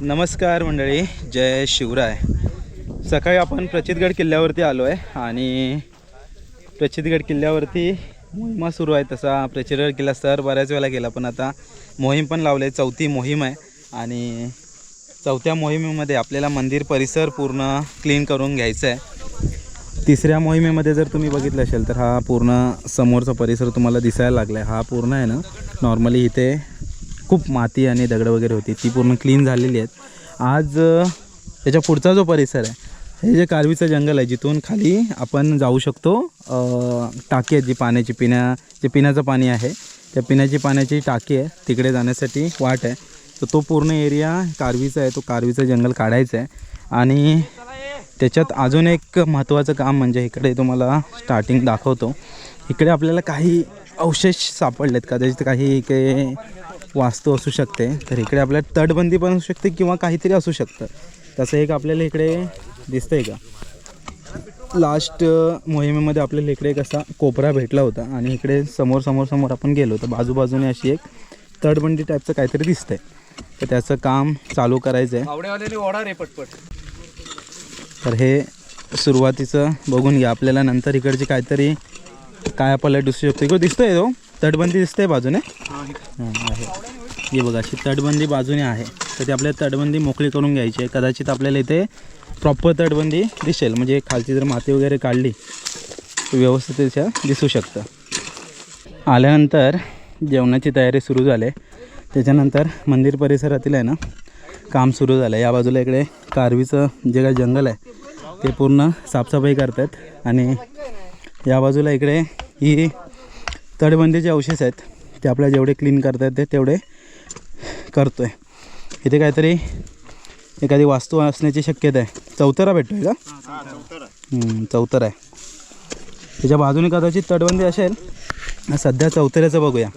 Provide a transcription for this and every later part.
नमस्कार मंडळी जय शिवराय. सकाळी आपण प्रचितगड किल्ल्यावरती आलो आहे आणि प्रचितगड किल्ल्यावरती मोहिमा सुरू आहे तसा. प्रचितगड किल्ला सर बऱ्याच वेळेला गेला पण आता मोहीम पण लावले आहे चौथी मोहीम आहे. आणि चौथ्या मोहिमेमध्ये आपल्याला मंदिर परिसर पूर्ण क्लीन करून घ्यायचं आहे तिसऱ्या मोहिमेमध्ये जर तुम्ही बघितलं असेल तर हा पूर्ण समोरचा परिसर तुम्हाला दिसायला लागला आहे हा पूर्ण आहे ना नॉर्मली इथे खूप माती आणि दगड वगैरे होती ती पूर्ण क्लीन झालेली आहेत. आज त्याच्या पुढचा जो परिसर आहे हे जे कारवीचं जंगल आहे जिथून खाली आपण जाऊ शकतो टाकी आहे जी पाण्याची पिण्या जे पिण्याचं पाणी आहे त्या पिण्याची पाण्याची टाकी आहे तिकडे जाण्यासाठी वाट आहे. तर तो पूर्ण एरिया कारवीचा आहे तो कारवीचं जंगल काढायचं आहे. आणि त्याच्यात अजून एक महत्त्वाचं काम म्हणजे इकडे तुम्हाला स्टार्टिंग दाखवतो. इकडे आपल्याला काही अवशेष सापडलेत कदाचित काही इकडे वास्तू असू शकते तर इकडे आपल्याला तटबंदी पण असू शकते किंवा काहीतरी असू शकतं. तसं एक आपल्याला इकडे दिसतंय का? लास्ट मोहिमेमध्ये आपल्याला इकडे एक असा कोपरा भेटला होता आणि इकडे समोर समोर समोर आपण गेलो तर बाजूबाजूने अशी एक तटबंदी टाईपचं काहीतरी दिसतंय. तर त्याचं काम चालू करायचं आहे तर हे सुरुवातीचं बघून घ्या. आपल्याला नंतर इकडची काहीतरी काय आपल्याला दिसू शकतो. इकडे दिसतोय तो तटबंदी दिसतंय बाजूने? हां आहे. ही बघा अशी तटबंदी बाजूने आहे. तर ती आपल्याला तटबंदी मोकळी करून घ्यायची आहे. कदाचित आपल्याला इथे प्रॉपर तटबंदी दिसेल. म्हणजे खालची जर माती वगैरे काढली तर व्यवस्थित त्याच्या दिसू शकतं. आल्यानंतर जेवणाची तयारी सुरू झाली. त्याच्यानंतर मंदिर परिसरातील आहे ना काम सुरू झालं. या बाजूला इकडे कारवीचं जे काही जंगल आहे ते पूर्ण साफसफाई करतात. आणि या बाजूला इकडे ही तटबंदीचे अवशेष आहेत. ते आपल्याला जेवढे क्लीन करता ते तेवढे करतो आहे इथे काहीतरी एखादी वास्तू असण्याची शक्यता आहे. चौतरा भेटतो आहे का चौतरा. आहे. त्याच्या बाजूने कदाचित तटबंदी असेल सध्या चौतऱ्याचं बघूया.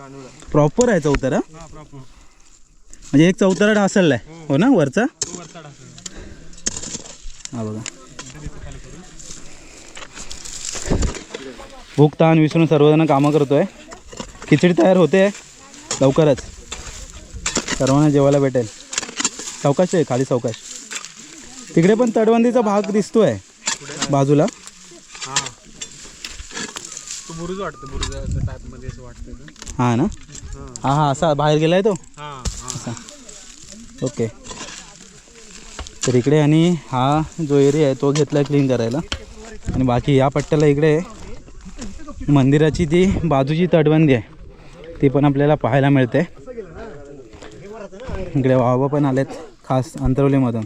प्रॉपर आहे चौतरा? म्हणजे एक चौतरा ढासळला आहे हो ना वरचा? हा बघा. भूक ताण विसरून सर्वजण कामं करतोय. खिचडी तयार होते. लवकरच. सर्वांना जेवायला भेटेल. चौकाश आहे खाली चौकाश. तिकडे पण तटबंदीचा भाग दिसतोय बाजूला. हा. असं. हा ना? हा. हा असा बाहेर गेलाय तो? हा हा. ओके. तर इकडे आणि हा जो एरिया आहे तो घेतला क्लीन करायला. आणि बाकी या पट्ट्याला इकडे मंदिराची ती बाजूची तटबंदी आहे ती पण आपल्याला पाहायला मिळते. इकडे बाबा पण आलेत खास अंतरवलीमधून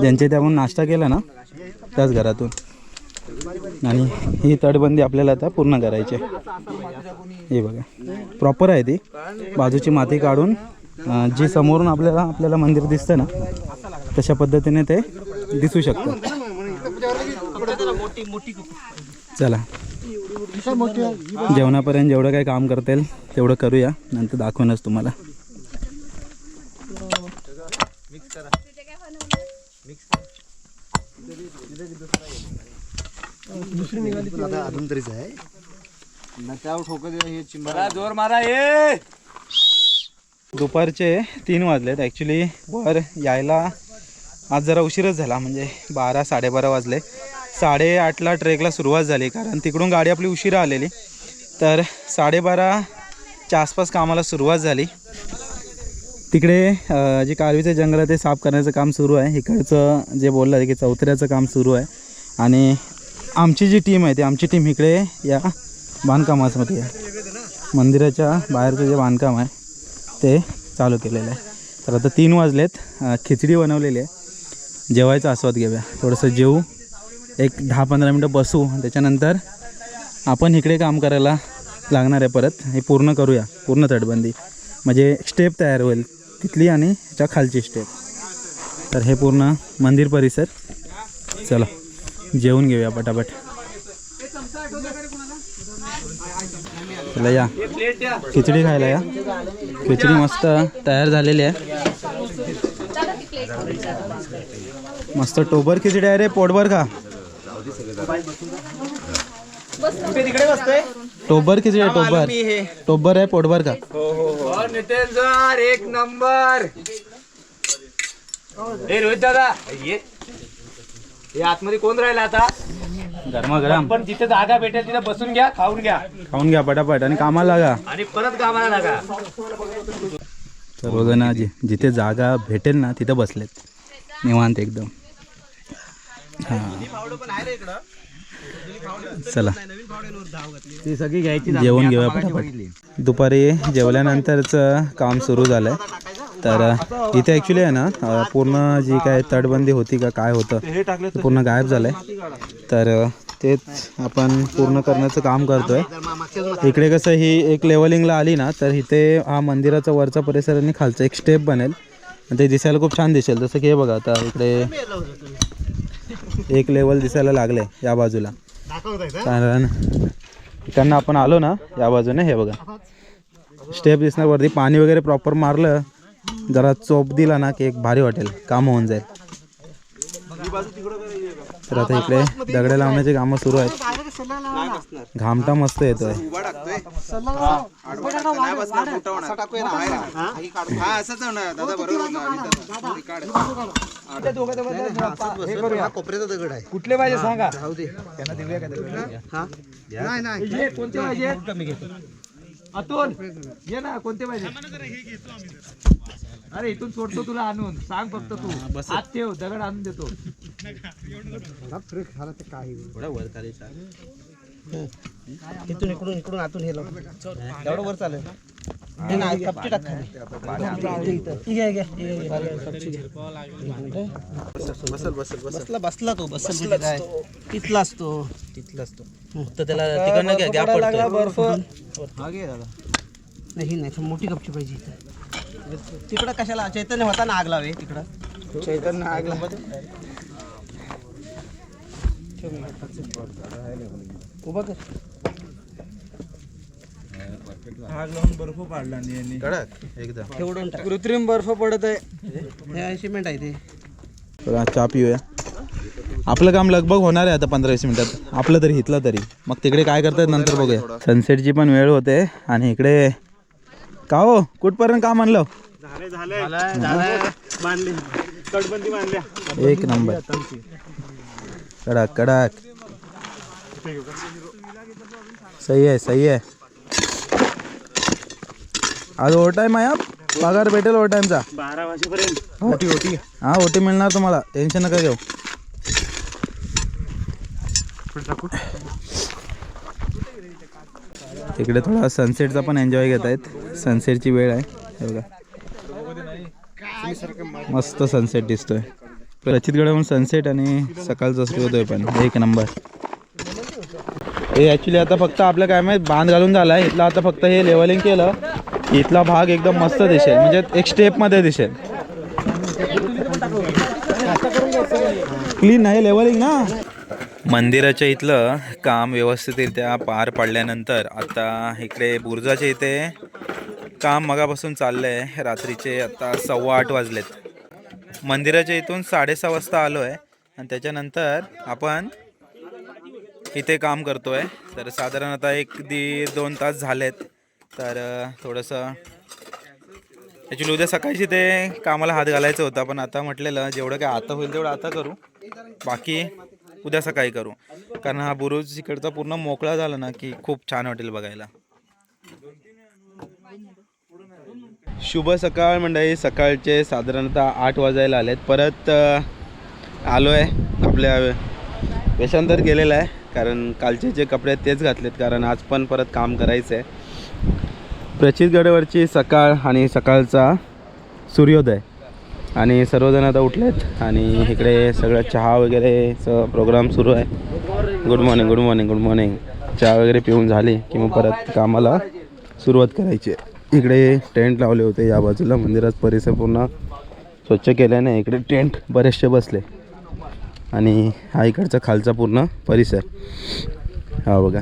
ज्यांचे त्याहून नाश्ता केला ना त्याच घरातून. आणि ही तटबंदी आपल्याला आता पूर्ण करायची आहे. हे बघा प्रॉपर आहे ती. बाजूची माती काढून जी समोरून आपल्याला आपल्याला मंदिर दिसतं ना तशा पद्धतीने ते दिसू शकतं. चला. जेवणापर्यंत जेवढं काही काम करता येईल तेवढं करूया. नंतर दाखवूनच तुम्हाला. अजून तरीच आहे. जोर मारा ये! दुपारचे तीन वाजलेत. ॲक्च्युली वर यायला आज जरा उशीरच झाला म्हणजे बारा साडेबारा वाजले साडेआठला ट्रेकला सुरुवात झाली कारण तिकडून गाडी आपली उशिरा आलेली. तर साडेबाराच्या आसपास कामाला सुरुवात झाली. तिकडे जे कारवीचं जंगल आहे ते साफ करण्याचं काम सुरू आहे. इकडचं जे बोललं की चौथऱ्याचं काम सुरू आहे. आणि आमची जी टीम आहे ती आमची टीम इकडे या बांधकामामध्ये आहे. मंदिराच्या बाहेरचं जे बांधकाम आहे ते चालू केलेलं आहे. तर आता तीन वाजलेत खिचडी बनवलेली आहे. जेवायचा आस्वाद घेऊया. थोडंसं जेवू एक दहा पंधरा मिनटं बसू. त्याच्यानंतर आपण इकडे काम करायला लागणार आहे परत. हे पूर्ण करूया. पूर्ण तटबंदी. म्हणजे स्टेप तयार होईल. तिथली आणि त्याच्या खालची स्टेप. तर हे पूर्ण मंदिर परिसर. चला. जेवून घेऊया पटापट. चला या. खिचडी खायला या. खिचडी मस्त तयार झालेली आहे. मस्त टोबर खिचडी आहे रे पोटभर का तिकडे बसतोय टोबर खिचडी आहे टोबर. टोबर आहे पोटभर का एक नंबर. रोहित दादा हे आतमध्ये कोण राहिला आता? गरमागरम पण जिथे जागा भेटेल तिथे बसून घ्या खाऊन घ्या. खाऊन घ्या पटापट आणि कामाला लागा. आणि परत कामाला लागा. सर्वजण जि जिथे जागा भेटेल ना तिथं बसलेत. निवांत एकदम. हां. चला. ती सगळी घ्यायची जेवण घेऊया पटापट. दुपारी जेवल्यानंतरचं काम सुरू झालं तर इथे ॲक्च्युली आहे ना पूर्ण जी काय तटबंदी होती का काय होतं ते पूर्ण गायब झालं आहे तर तेच आपण पूर्ण करण्याचं काम करतोय. इकडे कसं ही एक लेवलिंगला आली ना तर इथे हा मंदिराचा वरचा परिसर आणि खालचा एक स्टेप बनेल. आणि ते दिसायला खूप छान दिसेल. जसं की हे बघा आता इकडे एक लेवल दिसायला लागले या बाजूला. कारण इकडनं आपण आलो ना या बाजूने हे बघा. स्टेप दिसणार वरती पाणी वगैरे प्रॉपर मारलं जरा चोप दिला ना की एक भारी वाटेल काम होऊन जाईल. तर आता इकडे दगडे लावण्याची कामं सुरू आहेत. घामटा मस्त येतोय. कोपऱ्याचा दगड आहे कुठले पाहिजे? सांगा अतुल ये ना कोणते पाहिजे? अरे इथून सोडतो तुला आणून. सांग फक्त तू. हात ठेव दगड आणून देतो. फ्रेश झाला ते काही इथून इकडून इकडून आतून हे एवढं वर चालेल. हे नाही. बसला बसला तो बसला काय तर त्याला तिकडनं गॅप पडतो बर्फ नाही मोठी कपची पाहिजे तिकडं कशाला चैतन्य होता ना आग लावे तिकडं चैतन्य आग लावत उभा कर कडक एकदम ठेवून टाक. कृत्रिम बर्फ पडत आहे. हे सिमेंट आहे ते. चहा पिऊया. आपलं काम लगभग होणार आहे आता पंधरा वीस मिनिटात. आपलं तरी हितलं तरी. मग तिकडे काय करतात नंतर बघूया. सनसेटची पण वेळ होते आणि इकडे का हो? कुठपर्यंत काम आणलं? एक नंबर. कडक कडक. सही आहे सही आहे. आज ओव्हर टाईम आहे हा? पगार भेटेल ओव्हर टाईमचा बारा वाजेपर्यंत ओटी ओटी हा ओटी मिळणार तुम्हाला. टेन्शन नका घेऊ. इकडे थोडा सनसेटचा पण एन्जॉय घेत आहेत. सनसेटची वेळ आहे. हे बघा. मस्त सनसेट दिसतोय. प्रचितगडाहून सनसेट आणि सकाळचा सूर्योदय पण. एक नंबर हे ॲक्च्युली आता फक्त आपलं काय माहीत बांध घालून झाला आहे इथला आता फक्त हे लेवलिंग केलं. इथला भाग एकदम मस्त दिसेल. म्हणजे एक स्टेपमध्ये दिसेल. क्लीन नाही लेवलिंग ना? मंदिराच्या इथलं काम व्यवस्थितरित्या पार पडल्यानंतर आता इकडे बुर्जाच्या इथे काम मगापासून चाललं आहे रात्रीचे आता सव्वा आठ वाजलेत. मंदिराच्या इथून साडेसहा वाजता आलो आहे आणि त्याच्यानंतर आपण इथे काम करतो आहे तर साधारण आता एक दीड दोन तास झालेत. तर थोडंसं ॲक्च्युली उद्या सकाळची ते कामाला हात घालायचं होता. पण आता म्हटलेलं जेवढं काय आता होईल तेवढं आता करू. बाकी उद्या सकाळी करू. कारण हा बुरुज इकडचा पूर्ण मोकळा झाला ना की खूप छान वाटेल बघायला. शुभ सकाळ मंडळी. सकाळचे साधारणतः आठ वाजायला आलेत. परत आलो आहे आपल्या वेशांतर गेलेलं आहे. कारण कालचे जे कपडे आहेत तेच घातलेत. कारण आज पण परत काम करायचं आहे प्रचितगडवरची सकाळ आणि सकाळचा सूर्योदय. आणि सर्वजण आता उठलेत आणि इकडे सगळं चहा वगैरेचं प्रोग्राम सुरू आहे. Good morning good morning good morning चहा वगैरे पिऊन झाली की मग परत कामाला सुरुवात करायची आहे. इकडे टेंट लावले होते या बाजूला मंदिरात परिसर पूर्ण स्वच्छ केल्याने इकडे टेंट बरेचसे बसले. आणि हा इकडचा खालचा पूर्ण परिसर. हा बघा.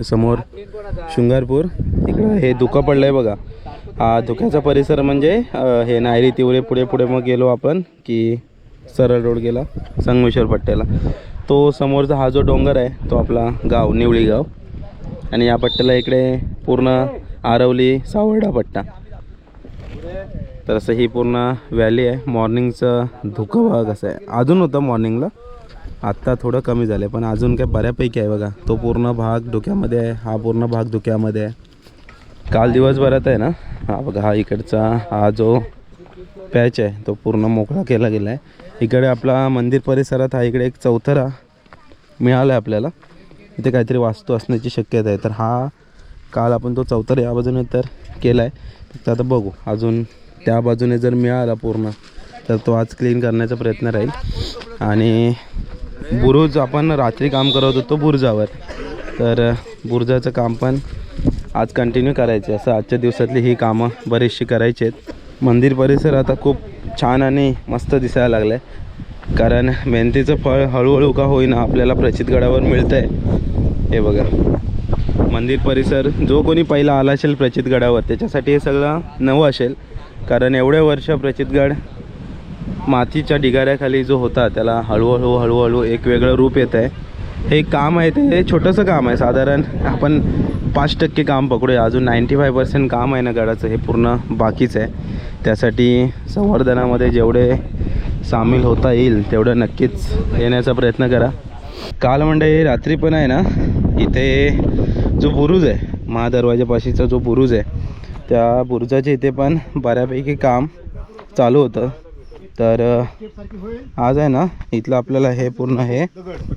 समोर शृंगारपूर. इकडं हे धुकं पडलं आहे बघा. हा धुक्याचा परिसर म्हणजे हे नायरी तिवरे पुढे पुढे मग गेलो आपण की सरळ रोड गेला संगमेश्वर पट्ट्याला. तो समोरचा हा जो डोंगर आहे तो आपला गाव निवळी गाव. आणि या पट्ट्याला इकडे पूर्ण आरवली सावर्डा पट्टा. तर असं ही पूर्ण व्हॅली आहे. मॉर्निंगचं धुकं भाग असं आहे. अजून होतं मॉर्निंगला आत्ता थोडं कमी झालं आहे पण अजून काय बऱ्यापैकी आहे बघा. तो पूर्ण भाग धुक्यामध्ये आहे हा पूर्ण भाग धुक्यामध्ये आहे. काल दिवसभरात आहे ना हा बघा हा इकडचा हा जो पॅच आहे तो पूर्ण मोकळा केला गेला आहे इकडे आपला मंदिर परिसरात हा इकडे एक चौथरा मिळाला आहे आपल्याला. इथे काहीतरी वास्तू असण्याची शक्यता आहे. तर हा काल आपण तो चौथरा या बाजूने तर केला आहे तर आता बघू अजून त्या बाजूने जर मिळाला पूर्ण तर तो आज क्लीन करण्याचा प्रयत्न राहील. आणि बुरुज आपण रात्री काम करत होतो बुरुजावर. तर बुरुजाचं काम पण आज कंटिन्यू करायचे. असं आजच्या दिवसातली ही कामं बरीचशी करायची आहेत. मंदिर परिसर आता खूप छान आणि मस्त दिसायला लागलं आहे कारण मेहनतीचं फळ हळूहळू का होईना आपल्याला प्रचितगडावर मिळतं आहे हे बघा. मंदिर परिसर जो कोणी पहिला आला असेल प्रचितगडावर त्याच्यासाठी हे सगळं नवं असेल. कारण एवढे वर्ष प्रचितगड मातीच्या ढिगाऱ्याखाली जो होता त्याला हळूहळू हळूहळू एक वेगळं रूप येत आहे हे काम आहे ते छोटंसं काम आहे. साधारण आपण पाच टक्के काम पकडूया. अजून नाईंटी फाय पर्सेंट काम आहे ना गडाचं हे पूर्ण बाकीच आहे. त्यासाठी संवर्धनामध्ये जेवढे सामील होता येईल तेवढं नक्कीच येण्याचा प्रयत्न करा. काल म्हणजे रात्री पण आहे ना इथे जो बुरुज आहे महादरवाजापाशीचा जो बुरुज आहे त्या बुरुजाच्या इथे पण बऱ्यापैकी काम चालू होतं. तर आज आहे ना इथलं आपल्याला हे पूर्ण हे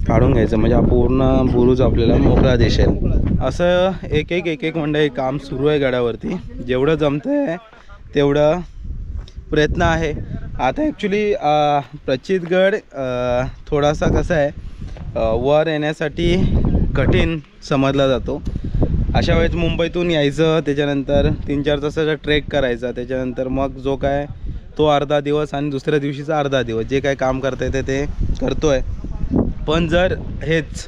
काढून घ्यायचं. म्हणजे हा पूर्ण बुरुज आपल्याला मोकळा दिसेल. असं एक एक एक एक म्हणजे काम सुरू आहे गडावरती. जेवढं जमतं आहे तेवढं प्रयत्न आहे. आता ॲक्च्युली प्रचितगड थोडासा कसा आहे वर येण्यासाठी कठीण समजला जातो. अशा वेळेस मुंबईतून यायचं त्याच्यानंतर तीन चार तासाचा ट्रेक करायचा त्याच्यानंतर मग जो काय तो अर्धा दिवस आणि दुसऱ्या दिवशीचा अर्धा दिवस. जे काय काम करता येते ते करतो आहे पण जर हेच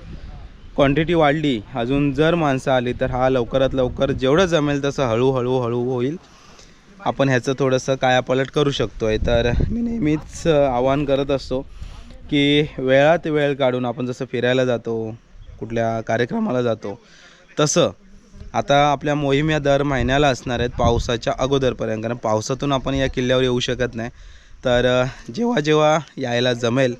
क्वांटिटी वाढली अजून जर माणसं आली तर हा लवकरात लवकर जेवढं जमेल तसं हळूहळू हळू होईल. आपण ह्याचं थोडंसं कायापालट करू शकतो आहे तर मी नेहमीच आवाहन करत असतो की वेळात वेळ काढून आपण जसं फिरायला जातो कुठल्या कार्यक्रमाला जातो तसं आता आपल्या मोहीम या दर महिन्याला असणार आहेत पावसाच्या अगोदरपर्यंत. कारण पावसातून आपण या किल्ल्यावर येऊ शकत नाही. तर जेव्हा जेव्हा यायला जमेल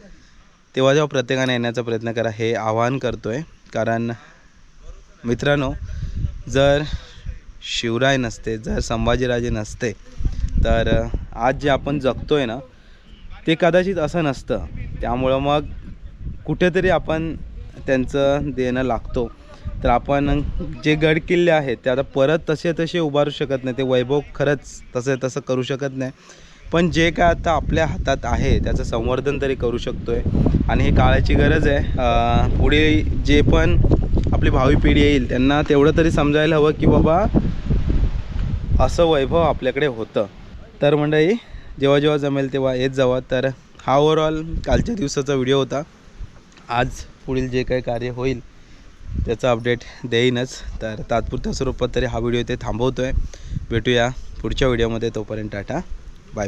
तेव्हा जेव्हा प्रत्येकाने येण्याचा प्रयत्न करा हे आवाहन करतो आहे कारण मित्रांनो जर शिवराय नसते जर संभाजीराजे नसते तर आज जे आपण जगतो आहे ना ते कदाचित असं नसतं. त्यामुळं मग कुठेतरी आपण त्यांचं देणं लागतो. तर आपण जे गड किल्ले आहेत ते आता परत तसे तसे उभारू शकत नाही. ते वैभव खरंच तसे तसं करू शकत नाही. पण जे काय आता आपल्या हातात आहे त्याचं संवर्धन तरी करू शकतो आहे आणि हे काळाची गरज आहे. पुढे जे पण आपली भावी पिढी येईल त्यांना तेवढं तरी समजायला हवं की बाबा असं वैभव आपल्याकडे होतं. तर मंडळी जेव्हा जेव्हा जमेल तेव्हा येत जावा. तर हा ओव्हरऑल कालच्या दिवसाचा व्हिडिओ होता. आज पुढील जे काही कार्य होईल त्याचा अपडेट देईनच. तर तात्पुरत्या स्वरूपात तरी हा व्हिडिओ इथे थांबवतो आहे भेटूया पुढच्या व्हिडिओमध्ये तोपर्यंत टाटा. Bye bye